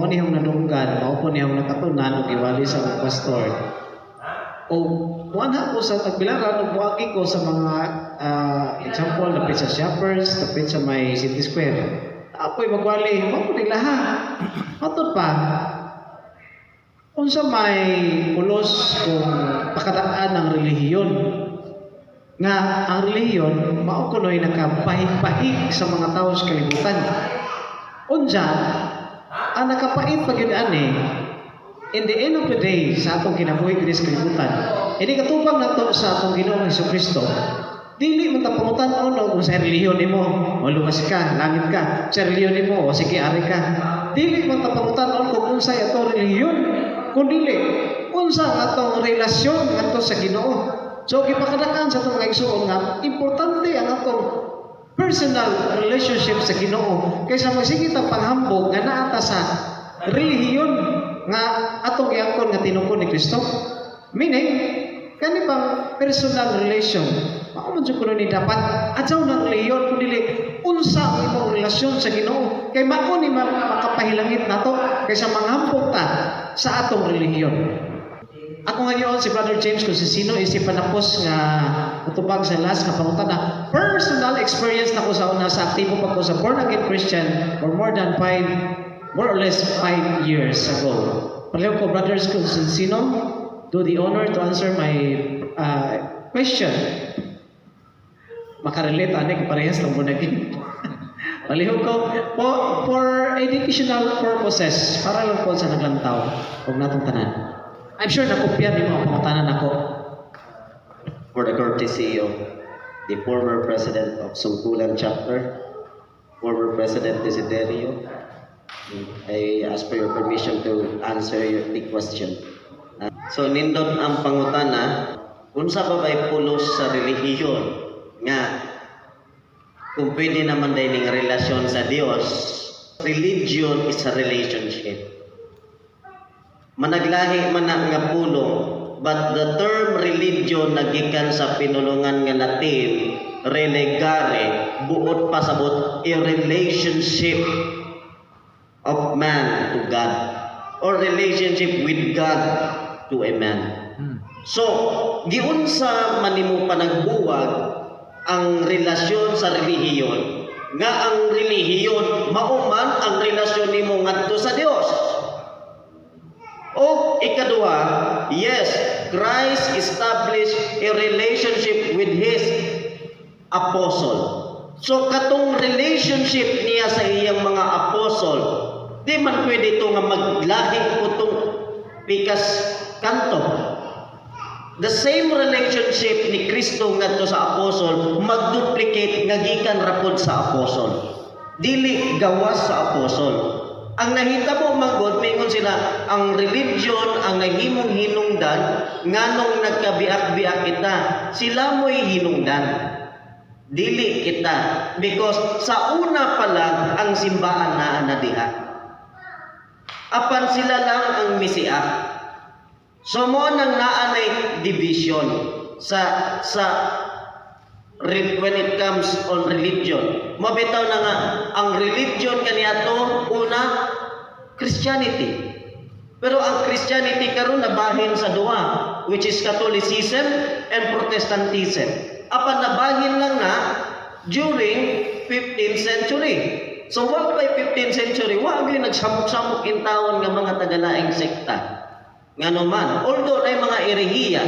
mo ni hong nadunggan, mao po niyang nakatunan ug iwali sa mga pastor. O wala ko sa tagbilaran ug buagi ko sa mga ah, example dapit sa shoppers, dapit sa may city square. Apoy magwali, mao po nila ha. Matod pa, unsa may pulos kung pakadaan ng relihiyon nga ang relihiyon mao kunoy nakapahig-pahig sa mga tao sa kalibutan. Unsa ang nakapait pag yun ani in the end of the day sa atong kinabuhi sa kalibutan. Hindi katubang nato sa atong Ginoong Hesukristo. Dili man ta pangutan uno kung sa relihiyon nimo, o lumas ka, langit ka, sa relihiyon nimo, o sige ari ka. Dili man ta pangutan uno kung sa ato relihiyon, kung dili unsa ang atong relasyon ngadto sa Ginoo. So gipakadakan sa atong mga igsoon nga importante ang atong personal relationship sa Ginoo kaysa magsigit ang panghambog nga naata sa relihiyon nga atong iangkon nga tinungkol ni Kristo. Meaning, kani bang personal relation, mao man jud kuno ni dapat adyaw ng relihiyon kun dili unsa ang imong relasyon sa Ginoo kay mao ni ma- makapahilangit nato kaysa manghambog ta sa atong relihiyon. Ako ngayon si Brother James kung si sino isip panapos nga utubag sa last nga pangutan na personal experience na ko sa una sa aktibo pa ko sa born again Christian for more than five more or less five years ago. Pareho ko brothers kung si sino do the honor to answer my uh, question. Makarelate ani ko parehas lang mo naging. Palihog ko po for educational purposes para lang po sa naglantaw huwag natong tanan. I'm sure nakopya ni mga pangutanan ako. For the courtesy of the former president of Sungkulan chapter, former President Desiderio. I ask for your permission to answer your, the question. Uh, so nindot ang pangutana, unsa ba ba'y pulos sa relihiyon nga kung pwede naman din ng relasyon sa Dios, religion is a relationship. Managlahi man na nga pulong, but the term religion nagikan sa pinulungan nga Latin, relegare, buot pa sa buot, a relationship of man to God or relationship with God to a man. So, giunsa man nimo panagbuwag ang relasyon sa relihiyon nga ang relihiyon mauman ang relasyon nimo ngadto sa Dios. O ikaduha, yes, Christ established a relationship with His apostle. So katong relationship niya sa iyang mga apostle, di man pwede ito nga maglahi ko itong pikas kanto. The same relationship ni Kristo ngadto sa apostle magduplicate nga gikan rapod sa apostle. Dili gawas sa apostle. Ang nahitabo magod mingon sila ang religion ang nahimong hinungdan nganong nagkabiak-biak kita. Sila mo'y hinungdan. Dili kita because sa una pa lang ang simbahan na na diha. Apan sila lang ang misiak. So mo nang naanay division sa sa when it comes on religion. Mabitaw na nga ang religion kaniadto una Christianity. Pero ang Christianity karon nabahin sa duha which is Catholicism and Protestantism. Apan nabahin lang na during 15th century. So what by 15th century, wa gyud nagsamok-samok in taon nga mga tagalaing sekta. Ngano man, although nay mga erehiya,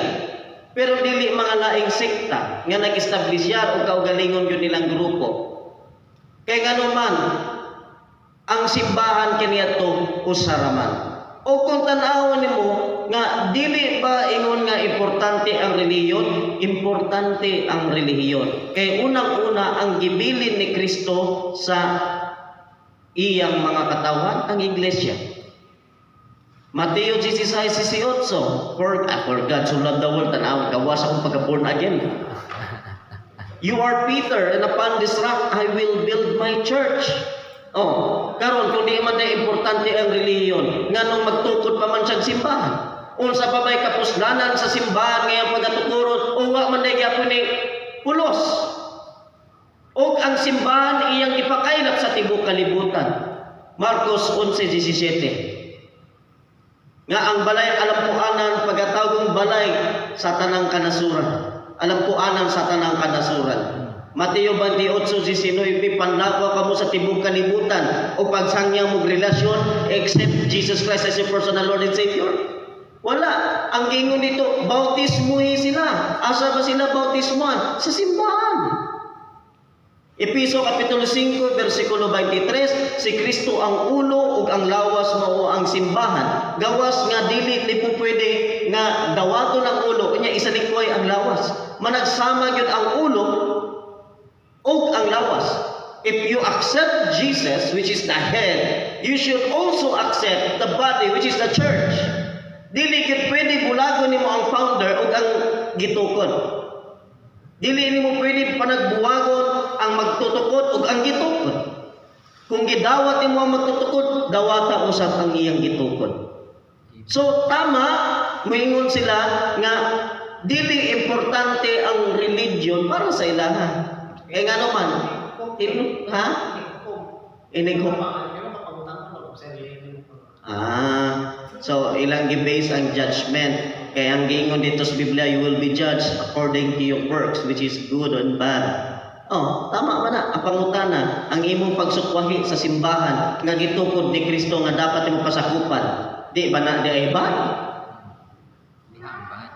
pero dili mga laing sekta nga nag-establish yan o kaugalingon yun nilang grupo. Kay ngano man, ang simbahan kaniadto usaraman. O kung tan-awon nimo nga dili ba ingon nga importante ang relihiyon, importante ang relihiyon. Kay unang-una ang gibilin ni Kristo sa iyang mga katawan ang iglesia. Mateo 16:18 For, ah, for God so loved the world tanaw gawas akong pagka born again. You are Peter and upon this rock I will build my church. Oh, karon kung di man na importante ang reliyon, nganong magtukod pa man siyang simbahan. Unsa pa ba'y kapuslanan sa simbahan ngayong pagatuturon o wa man gyapon ni pulos. O ang simbahan iyang ipakailap sa tibok kalibutan. Marcos 11:17. Nga ang balay alam po anan pagkatawag balay sa tanang kanasuran. Alam po anan sa tanang kanasuran. Mateo 28:19 panlawa kamo sa tibok kalibutan o pagsangya mo relasyon except Jesus Christ as your personal Lord and Savior. Wala. Ang gingon dito, bautismuhin sila. Asa ba sila bautismuhan? Sa simbahan. Episo Kapitulo 5, versikulo 23, si Kristo ang ulo ug ang lawas mao ang simbahan. Gawas nga dili ni po pwede nga dawaton ang ulo, unya isa likoy ang lawas. Managsama gyud ang ulo ug ang lawas. If you accept Jesus, which is the head, you should also accept the body, which is the church. Dili gyud pwede bulagon nimo ang founder ug ang gitukod. Dili nimo pwede panagbuwagon ang magtutukod ug ang gitukod. Kung gidawat nimo ang magtutukod, dawata usab ang iyang gitukod. So tama, moingon sila nga dili importante ang religion para sa ilaha. Kaya nga naman, il- ha? Inig ko. Ah, so ilang gi-base ang judgment. Kaya ang giingon dito sa Biblia, you will be judged according to your works, which is good and bad. Oh, tama man na. Ang pangutana, ang imong pagsukwahi sa simbahan nga gitukod ni Kristo nga dapat imong pasakupan. Di ba na di ay ba?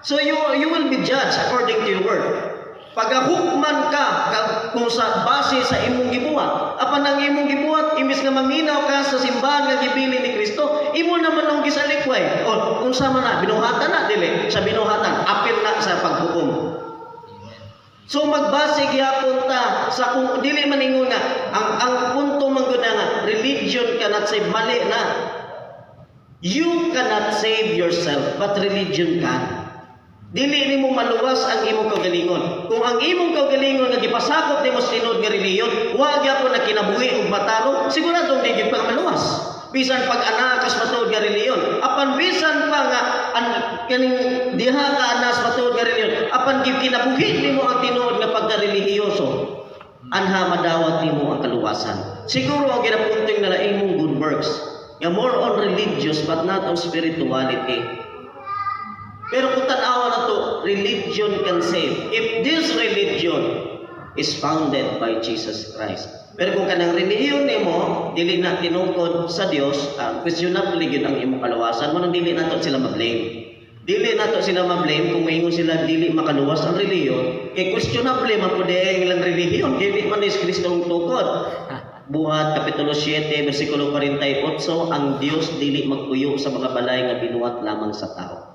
So you you will be judged according to your work. Pagahukman ka, kung sa base sa imong gibuhat. Apan ang imong gibuhat imbis nga maminaw ka sa simbahan nga gibili ni Kristo, imo naman ang gisalikway. O unsa man na binuhatan na dili sa binuhatan, apil na sa paghukom. So magbase gyapon ta sa kung dili man ingon nga ang ang punto man nga religion cannot save mali na. You cannot save yourself, but religion can. Dili nimo maluwas ang imong kaugalingon. Kung ang imong kaugalingon nga gipasakop nimo sa tinod nga reliyon, wa gyapon na kinabuhi ug matalo, siguradong di gyud pa maluwas. Bisan pag anakas matuod nga reliyon, apan bisan pa nga an kaning diha ka anas matuod nga reliyon, apan gyud kinabuhi nimo ang tinuod nga pagka-relihiyoso, anha madawat nimo ang kaluwasan. Siguro ang ginapunting na imong good works, nga more on religious but not on spirituality. Pero kung tanawa na to, religion can save. If this religion is founded by Jesus Christ. Pero kung kanang relihiyon nimo dili na tinungkod sa Dios, uh, questionable gyud ang imong kalawasan mo nang dili nato sila ma-blame. Dili nato sila ma-blame kung maingon sila dili makaluwas ang relihiyon, kay questionable man pud ang ilang relihiyon, dili man is Kristo ang tukod. Buhat Kapitulo 7, versikulo 48, ang Dios dili magpuyo sa mga balay nga binuhat lamang sa tao.